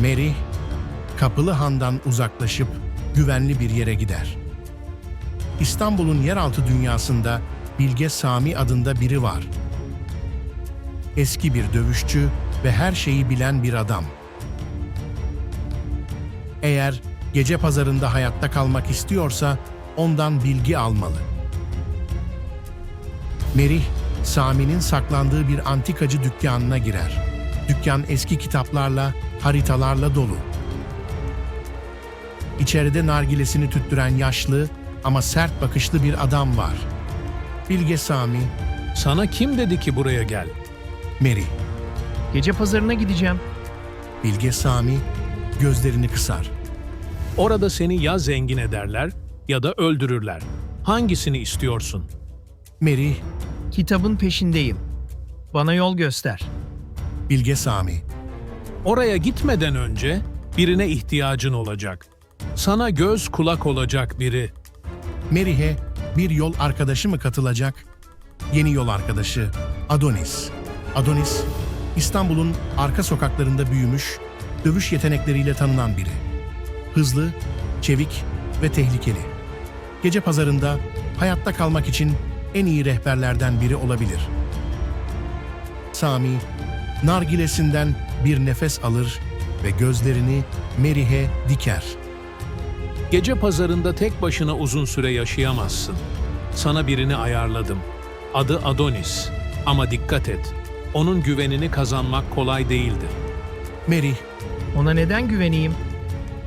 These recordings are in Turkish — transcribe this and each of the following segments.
Mary, Kapılı Han'dan uzaklaşıp güvenli bir yere gider. İstanbul'un yeraltı dünyasında Bilge Sami adında biri var. Eski bir dövüşçü ve her şeyi bilen bir adam. Eğer gece pazarında hayatta kalmak istiyorsa ondan bilgi almalı. Merih, Sami'nin saklandığı bir antikacı dükkanına girer. Dükkan eski kitaplarla, haritalarla dolu. İçeride nargilesini tüttüren yaşlı ama sert bakışlı bir adam var. Bilge Sami, Sana kim dedi ki buraya gel? Meri. Gece pazarına gideceğim. Bilge Sami gözlerini kısar. Orada seni ya zengin ederler ya da öldürürler. Hangisini istiyorsun? Meri, Kitabın peşindeyim. Bana yol göster. Bilge Sami. Oraya gitmeden önce birine ihtiyacın olacak. Sana göz kulak olacak biri. Merih'e bir yol arkadaşı mı katılacak? Yeni yol arkadaşı Adonis. Adonis, İstanbul'un arka sokaklarında büyümüş, dövüş yetenekleriyle tanınan biri. Hızlı, çevik ve tehlikeli. Gece pazarında hayatta kalmak için en iyi rehberlerden biri olabilir. Sami, nargilesinden bir nefes alır ve gözlerini Merih'e diker. Gece pazarında tek başına uzun süre yaşayamazsın. Sana birini ayarladım. Adı Adonis. Ama dikkat et. Onun güvenini kazanmak kolay değildir. Merih, Ona neden güveneyim?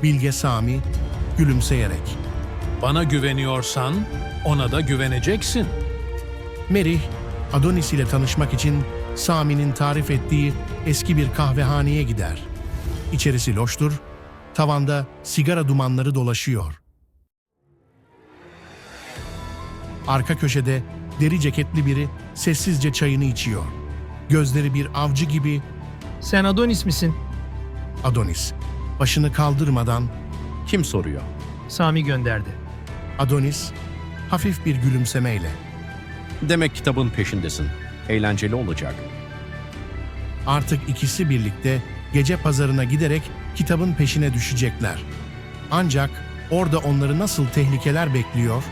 Bilge Sami gülümseyerek. Bana güveniyorsan ona da güveneceksin. Merih, Adonis ile tanışmak için Sami'nin tarif ettiği eski bir kahvehaneye gider. İçerisi loştur, tavanda sigara dumanları dolaşıyor. Arka köşede deri ceketli biri sessizce çayını içiyor. Gözleri bir avcı gibi Sen Adonis misin? Adonis. Başını kaldırmadan Kim soruyor? Sami gönderdi. Adonis hafif bir gülümsemeyle Demek kitabın peşindesin. Eğlenceli olacak. Artık ikisi birlikte gece pazarına giderek kitabın peşine düşecekler. Ancak orada onları nasıl tehlikeler bekliyor?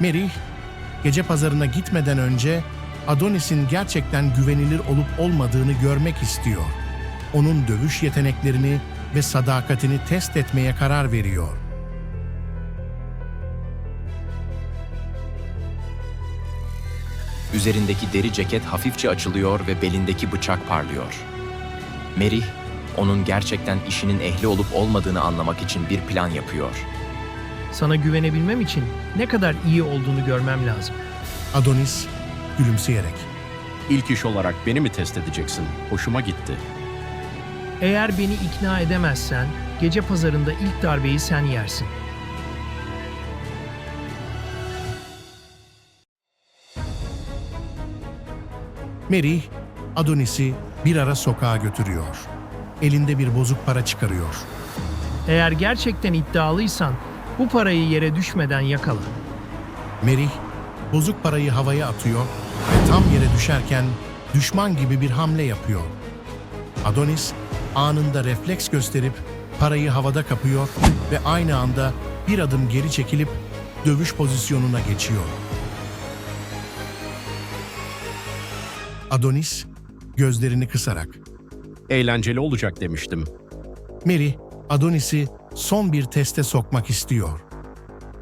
Merih, gece pazarına gitmeden önce Adonis'in gerçekten güvenilir olup olmadığını görmek istiyor. Onun dövüş yeteneklerini ve sadakatini test etmeye karar veriyor. Üzerindeki deri ceket hafifçe açılıyor ve belindeki bıçak parlıyor. Merih, onun gerçekten işinin ehli olup olmadığını anlamak için bir plan yapıyor. Sana güvenebilmem için ne kadar iyi olduğunu görmem lazım. Adonis gülümseyerek. İlk iş olarak beni mi test edeceksin? Hoşuma gitti. Eğer beni ikna edemezsen gece pazarında ilk darbeyi sen yersin. Merih, Adonis'i bir ara sokağa götürüyor. Elinde bir bozuk para çıkarıyor. Eğer gerçekten iddialıysan bu parayı yere düşmeden yakala. Merih, bozuk parayı havaya atıyor ve tam yere düşerken düşman gibi bir hamle yapıyor. Adonis anında refleks gösterip parayı havada kapıyor ve aynı anda bir adım geri çekilip dövüş pozisyonuna geçiyor. Adonis gözlerini kısarak Eğlenceli olacak demiştim. Mary, Adonis'i son bir teste sokmak istiyor.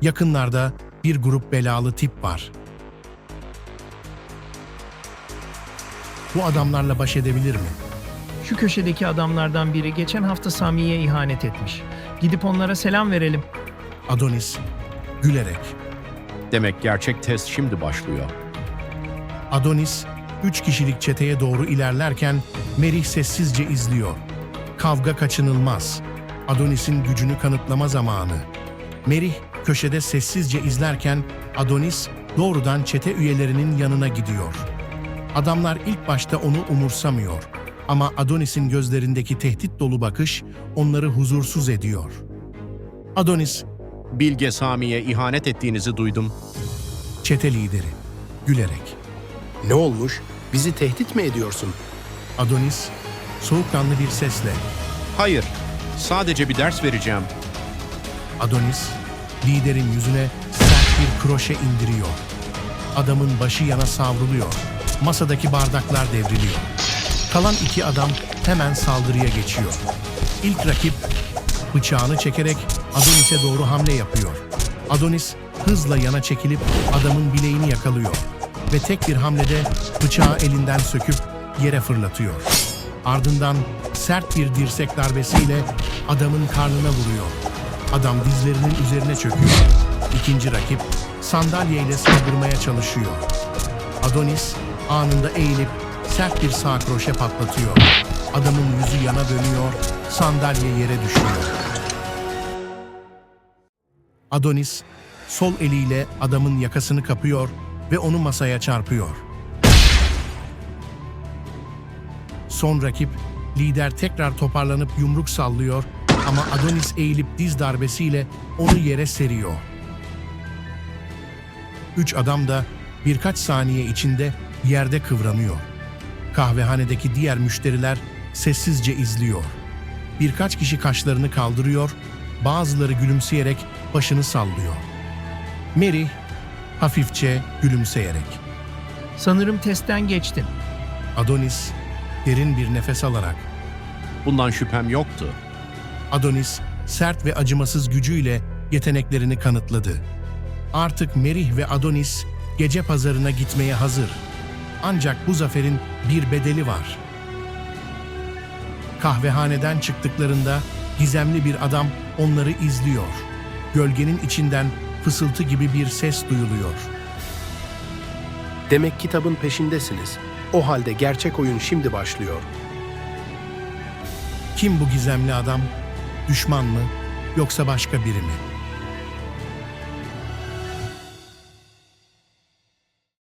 Yakınlarda bir grup belalı tip var. Bu adamlarla baş edebilir mi? Şu köşedeki adamlardan biri geçen hafta Sami'ye ihanet etmiş. Gidip onlara selam verelim. Adonis gülerek. Demek gerçek test şimdi başlıyor. Adonis üç kişilik çeteye doğru ilerlerken Merih sessizce izliyor. Kavga kaçınılmaz. Adonis'in gücünü kanıtlama zamanı. Merih köşede sessizce izlerken Adonis doğrudan çete üyelerinin yanına gidiyor. Adamlar ilk başta onu umursamıyor ama Adonis'in gözlerindeki tehdit dolu bakış onları huzursuz ediyor. Adonis Bilge Sami'ye ihanet ettiğinizi duydum. çete lideri gülerek Ne olmuş? Bizi tehdit mi ediyorsun? Adonis soğukkanlı bir sesle Hayır, sadece bir ders vereceğim. Adonis, liderin yüzüne sert bir kroşe indiriyor. Adamın başı yana savruluyor. Masadaki bardaklar devriliyor. Kalan iki adam hemen saldırıya geçiyor. İlk rakip bıçağını çekerek Adonis'e doğru hamle yapıyor. Adonis hızla yana çekilip adamın bileğini yakalıyor ve tek bir hamlede bıçağı elinden söküp yere fırlatıyor. Ardından sert bir dirsek darbesiyle adamın karnına vuruyor. Adam dizlerinin üzerine çöküyor. İkinci rakip sandalyeyle saldırmaya çalışıyor. Adonis anında eğilip sert bir sağ kroşe patlatıyor. Adamın yüzü yana dönüyor, sandalye yere düşüyor. Adonis sol eliyle adamın yakasını kapıyor ve onu masaya çarpıyor. Son rakip lider tekrar toparlanıp yumruk sallıyor ama Adonis eğilip diz darbesiyle onu yere seriyor. Üç adam da birkaç saniye içinde yerde kıvranıyor. Kahvehanedeki diğer müşteriler sessizce izliyor. Birkaç kişi kaşlarını kaldırıyor, bazıları gülümseyerek başını sallıyor. Mary hafifçe gülümseyerek. Sanırım testten geçtin. Adonis derin bir nefes alarak Bundan şüphem yoktu. Adonis sert ve acımasız gücüyle yeteneklerini kanıtladı. Artık Merih ve Adonis gece pazarına gitmeye hazır. Ancak bu zaferin bir bedeli var. Kahvehaneden çıktıklarında gizemli bir adam onları izliyor. Gölgenin içinden fısıltı gibi bir ses duyuluyor. Demek kitabın peşindesiniz. O halde gerçek oyun şimdi başlıyor. Kim bu gizemli adam? Düşman mı yoksa başka biri mi?